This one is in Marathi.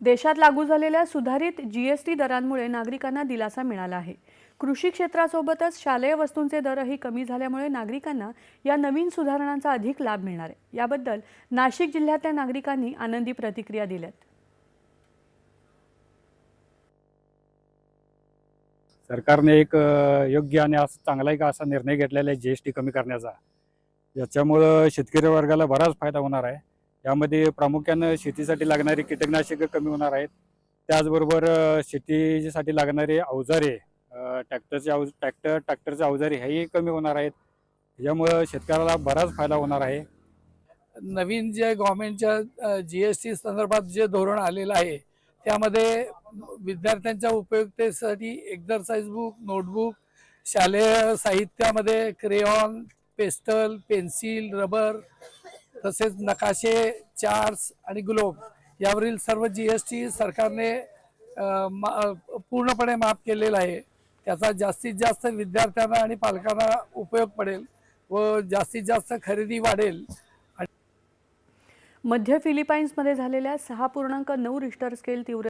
देशात लागू झालेल्या सुधारित जीएसटी दरांमुळे नागरिकांना दिलासा मिळाला आहे. कृषी क्षेत्रासोबतच शालेय वस्तूंचे दरही कमी झाल्यामुळे नागरिकांना या नवीन सुधारणांचा अधिक लाभ मिळणार आहे. याबद्दल नाशिक जिल्ह्यातल्या नागरिकांनी आनंदी प्रतिक्रिया दिल्यात. सरकारने एक योग्य आणि असं चांगला एक असा निर्णय घेतलेला आहे जी एस टी कमी करण्याचा. याच्यामुळं शेतकरी वर्गाला बराच फायदा होणार आहे. यामध्ये प्रामुख्यानं शेतीसाठी लागणारी कीटकनाशकं कमी होणार आहेत. त्याचबरोबर शेतीसाठी लागणारे अवजारे ट्रॅक्टरचे अव ट्रॅक्टर ट्रॅक्टरचे अवजारे हेही कमी होणार आहेत. यामुळं शेतकऱ्याला बराच फायदा होणार आहे. नवीन जे गव्हर्मेंटच्या जी एस टी संदर्भात जे धोरण आलेलं आहे त्यामध्ये विद्यार्थ्यांच्या उपयुक्तेसाठी एक्झरसाइज बुक नोटबुक शालेय साहित्यामध्ये क्रेऑन पेस्टल पेन्सिल रबर तसेच नकाशे चार्ट्स आणि ग्लोब यावरील सर्व जी एस टी सरकारने पूर्णपणे माफ केलेला आहे. त्याचा जास्तीत जास्त विद्यार्थ्यांना आणि पालकांना उपयोग पडेल व जास्तीत जास्त खरेदी वाढेल. मध्य फिलिपाईन्समध्ये झालेल्या सहा पूर्णांक नऊ रिश्टर स्केल तीव्र